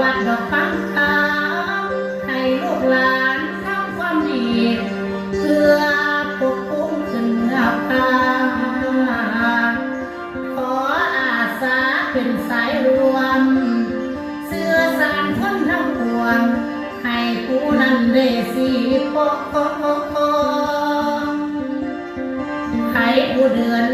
วัดดอกฟังขาวให้ลูกหลานทำความดี เพื่อปกป้องเสือผ้าขออาสาเป็นสายรวม เสื้อสารคนทั้งปวง ให้ผู้นั้นได้สีปกครอให้ผู้เดือน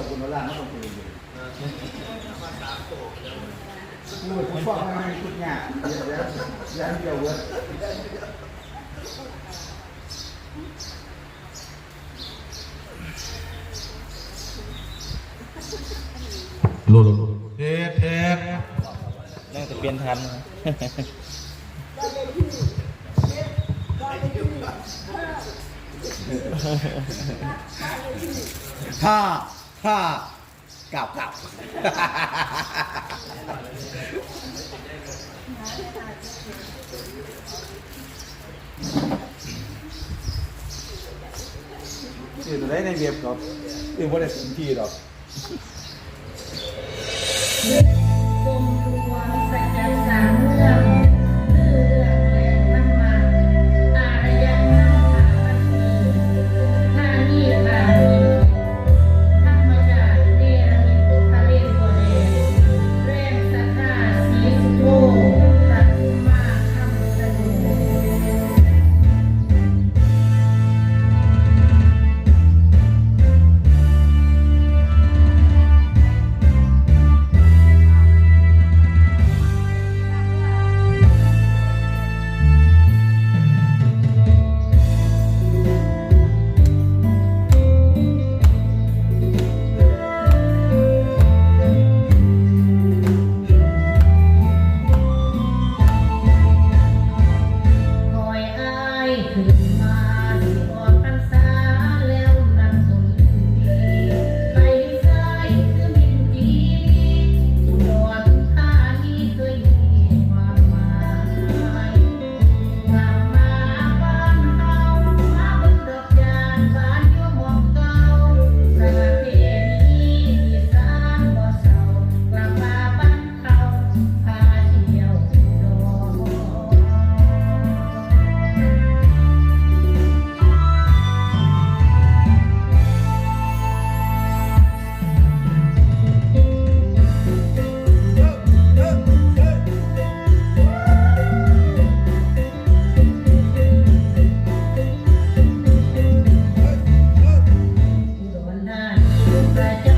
เขาเกิดบนล่างเขาต้องตื่นอยู่มือผมฟังมาให้ทุกอย่างเดี๋ยวเดี๋ยวเดี๋ยวเดี๋ยวเว้ยโลโลโลเทสเทสน่าจะเปลี่ยนทันนะ ห้าห้ากลับกลับสื่อตัวได้ในเว็บก็คือว่าได้สินทีหรอกกรมหลวงประจัก that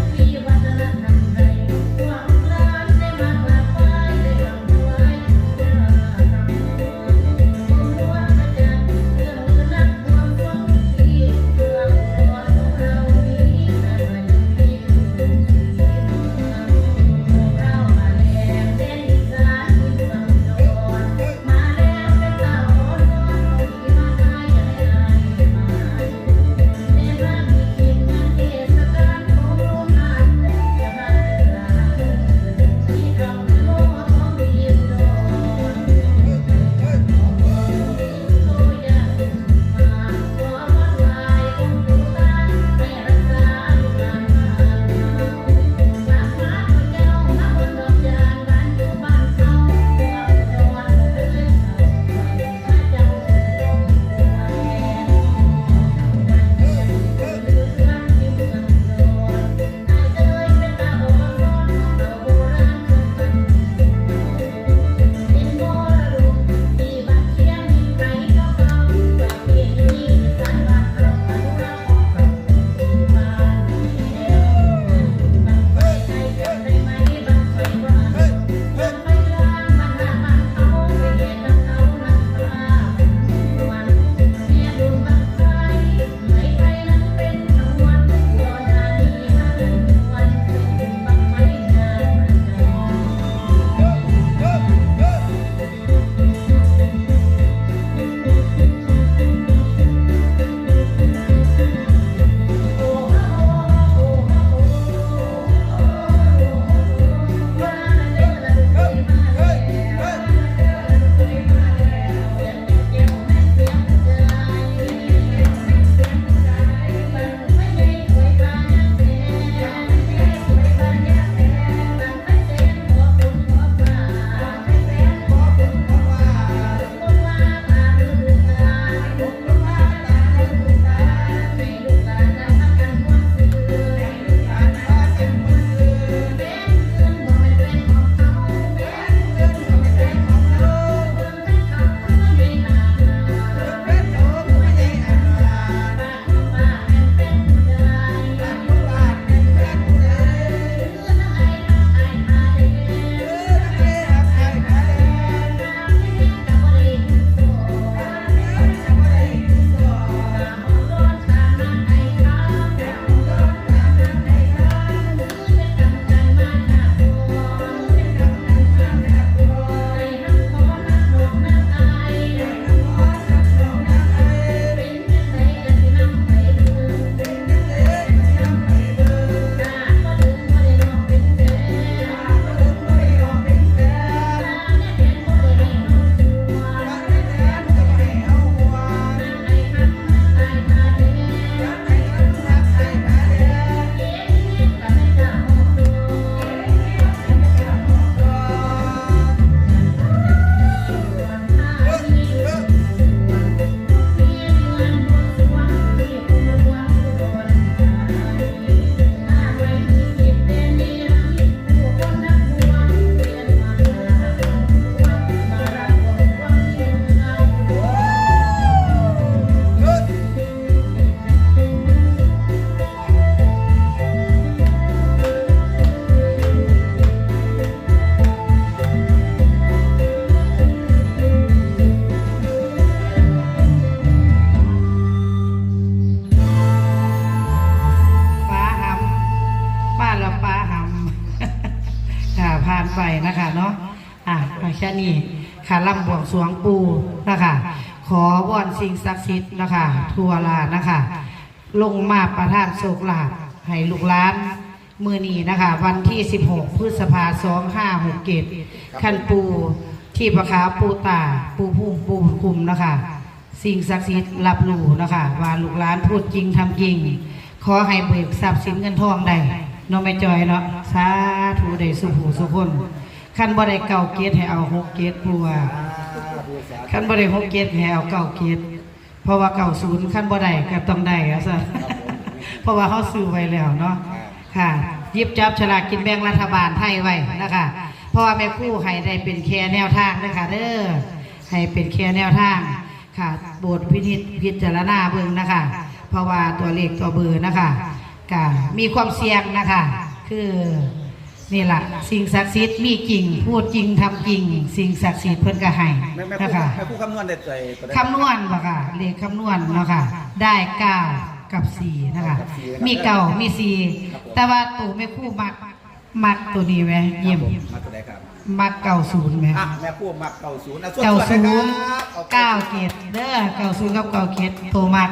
านไปนะคะเนาะอะแค่นี้ค่ะลำบวงสวงปูนะคะขอวอนสิ่งศักดิ์สิทธิ์นะคะทัวลานะคะ ลงมาประทานโศกลาภให้ลูกหลานมือนี้นะคะ วันที่ 16 พฤษภาสองห้าหกเกตขันปูที่ประคาปูตาปูพุ่มปูคุมนะคะ สิ่งศักดิ์สิทธิ์รับรู้นะคะ ว่าลูกหลานพูดจริงทำจริง ขอให้เบิกทรัพย์สินเงินทองได้ น้องไม่จอยเนาะสาธุได้สุขูสุคนขั้นบ่ได้เก่าเกตให้เอาหกเกตปูว่าขั้นบ่ได้หกเกตให้เอาเก้าเกตเพราะว่าเก้าศูนย์ขั้นบ่ได้ก็ต้องได้อะซะเพราะว่าเขาซื้อไว้แล้วเนาะค่ะยิบจับฉลากกินแบ่งรัฐบาลไทยไว้นะคะเพราะว่าแม่คู่ให้ได้เป็นแค่แนวทางนะคะเด้อให้เป็นแค่แนวทางค่ะโบทพินิจพิจารณาเบิ่งนะคะ เพราะว่าตัวเลขตัวเบอร์นะคะ ก็มีความเสี่ยงนะคะ คือนี่แหละสิ่งศักดิ์สิทธิ์มีจริง พูดจริงทำจริง สิ่งศักดิ์สิทธิ์เพิ่นก็ให้แม่แม่นะผู้คะแม่ผู้คำนวณเด็ดใจตัวใดคำนวณบ่ค่ะเลขคำนวณเนาะค่ะได้เก้ากับสี่นะคะกับสี่นะครับมีเก้ามีสี่แต่ว่าตัวไม่คู่มักมักตัวนี้ไหมเยี่ยมมาตัวใดครับมักเก้าศูนย์ไหมอะแม่ผู้มักเก่าศูนย์อะส่วนเก้าส่วนศูนะนย์ครับอเก้าเกตเด้อเก้าศูนย์กับเก้าเกตตัวมัก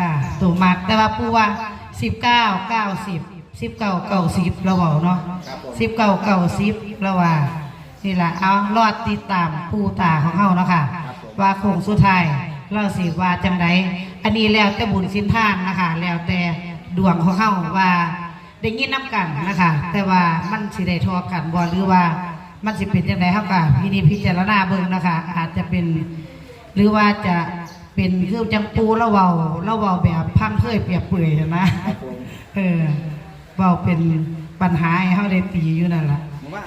ค่ะตัวมักแต่ว่าปูว่า สิบเก้าเก้าสิบสิบเก้าเก้าสิบเราบอกเนาะครับผมสิบเก้าเก้าสิบเราว่านี่แหละเอารอดติดตามปูตาของเขาเนาะค่ะ ว่าโคงสุดท้ายเราสิว่าจังไดอันนี้แล้วแต่บุญสินทานนะคะแล้วแต่ดวงของเขาว่าได้ยินน้กันนะคะ แต่ว่ามันสิได้ทอกันบ่หรือว่ามันสิเป็นจังไดเฮาก็พินิจพิจารณาเบิ่งนะคะ อาจจะเป็นหรือว่าจะ เป็นคือจังปูแล้วเว้าแล้วเว้าแบบพังเพยเปรียบเปื่อยนะครับผมเออเว้าเป็นปัญหาให้เฮาได้ตีอยู่นั่นล่ะ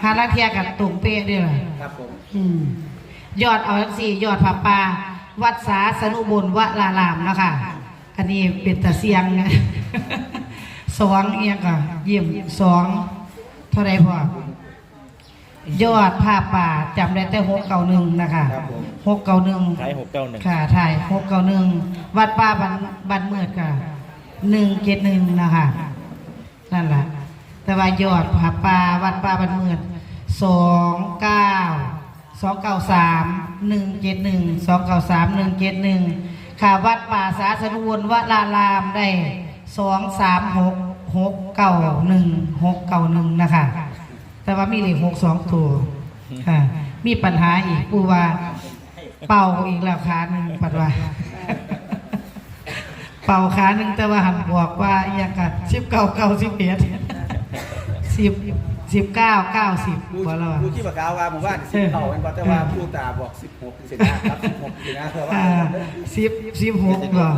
หาลังเทียกับตรงเป๊ะเด้อล่ะครับผมอืมยอดเอาทั้งสี่ยอดผาป่าวัดสาสนุบลวรารามนะคะอันนี้เป็นตะเสียงนะสองเอียงค่ะเยี่ยมสองเท่าไรพอ ยอดผ้าป่าจำได้แต่หกเก้าหนึ่งนะคะหกเก้าหนึ่งท้ายหกเก้าหนึ่งค่ะถ่ายหกเก้าหนึ่งวัดป่าบันบันเมือดค่ะหนึ่งเจ็ดหนึ่งนะคะนั่นแหละแต่ว่ายอดผ้าป่าวัดป่าบันเมือดสองเก้าสองเก้าสามหนึ่งเจ็ดหนึ่งสองเก้าสามหนึ่งเจ็ดหนึ่งค่ะวัดป่าสาสนุวนวรารามได้สองสามหกหกเก้าหนึ่งหกเก้าหนึ่งนะคะ แต่ว่ามีเลขหกสองตัวค่ะ มีปัญหาอีกปูว่าเป่าอีกแล้วขาหนึ่งปัดว่า เป่าขาหนึ่งแต่ว่าหันบอกว่าอย่างกัดสิบเก้าเก้าสิบเอ็ดสิบสิบเก้าเก้าสิบผู้บอกแล้วผู้ที่ประกาศว่าหมู่บ้านสิบเก่าเป็นบัตรว่าผู้ตาบอกสิบหกสิบนะครับสิบหกสินะเพื่อว่าอ่าสิบสิบหกบอก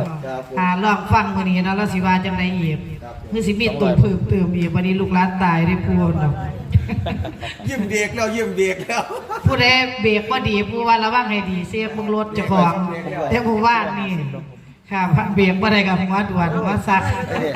อ่าลองฟังวันนี้เนาะแล้วสิว่าจังไดอีกคือสิมีตัวเพิ่มเติมอีกวันนี้ลูกหลานตายได้พูนดอก ยิ้มเบรกแล้วยิ้มเบรกแล้ว ผู้ใดเบรกบ่ดีผู้ว่าระวังให้ดีเสียมึงรถเจ้าของแต่ผู้ว่านี่ค่ะเบรกบ่ได้กับหัวด่วนหัวซักไอ้เด็ก